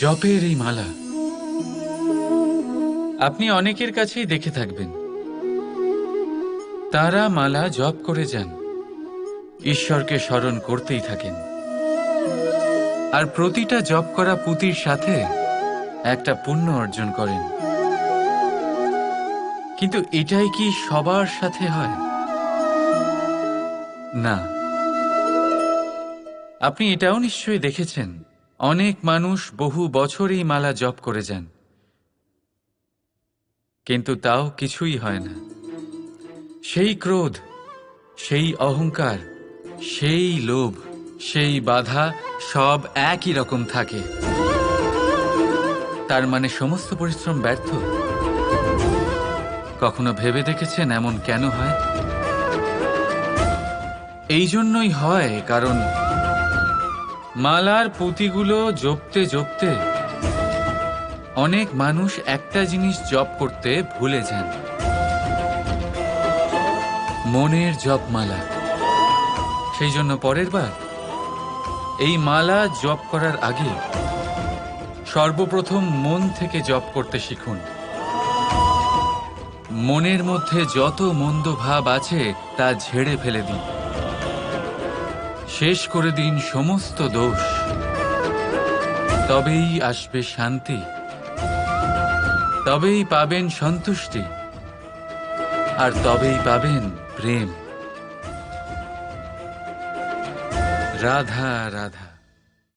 জপের এই মালা আপনি অনেকের কাছেই দেখে থাকবেন। তারা মালা জপ করে যান। ঈশ্বরকে স্মরণ করতেই থাকেন। আর প্রতিটা জপ করা পুঁতির সাথে একটা পুণ্য অর্জন করেন। কিন্তু এটাই কি সবার সাথে হয়? না। আপনি এটাও নিশ্চয়ই দেখেছেন। অনেক মানুষ বহু বছরই মালা জপ করে যান। কিন্তু তাও কিছুই হয় না। সেই ক্রোধ, সেই অহংকার, সেই লোভ, সেই বাধা সব একই রকম থাকে। তার মানে সমস্ত পরিশ্রম ব্যর্থ। কখনো ভেবে দেখেছেন এমন কেন হয়? এই জন্যই হয়, কারণ মালার পুঁতিগুলো জপতে জপতে অনেক মানুষ একটা জিনিস জপ করতে ভুলে যান। মনের জপমালা। সেই জন্য পরের বার এই মালা জপ করার আগে সর্বপ্রথম মন থেকে জপ করতে শিখুন। মনের মধ্যে যত মন্দ ভাব আছে তা ঝেড়ে ফেলে দিন। শেষ করে দিন সমস্ত দোষ। তবেই আসবে শান্তি। তবেই পাবেন সন্তুষ্টি। আর তবেই পাবেন প্রেম। রাধা রাধা।